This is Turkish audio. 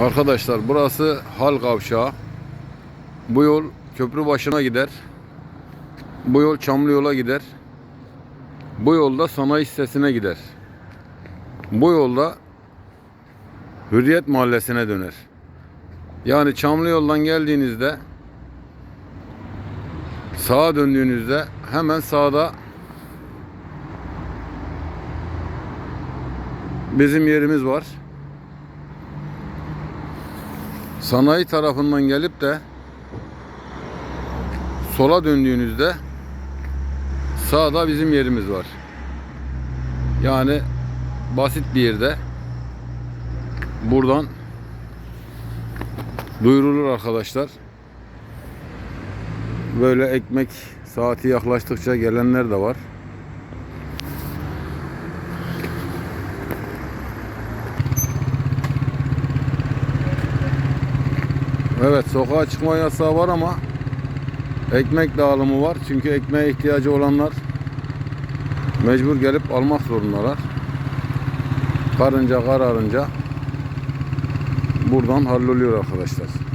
Arkadaşlar burası Hal Kavşağı. Bu yol köprü başına gider. Bu yol Çamlı yola gider. Bu yolda sanayi sitesine gider. Bu yolda Hürriyet Mahallesi'ne döner. Yani Çamlı yoldan geldiğinizde sağa döndüğünüzde hemen sağda bizim yerimiz var. Sanayi tarafından gelip de sola döndüğünüzde sağda bizim yerimiz var. Yani basit bir yerde buradan duyurulur arkadaşlar. Böyle ekmek saati yaklaştıkça gelenler de var. Evet sokağa çıkma yasağı var ama ekmek dağılımı var. Çünkü ekmeğe ihtiyacı olanlar mecbur gelip almak zorundalar. Karınca kararınca buradan halloluyor arkadaşlar.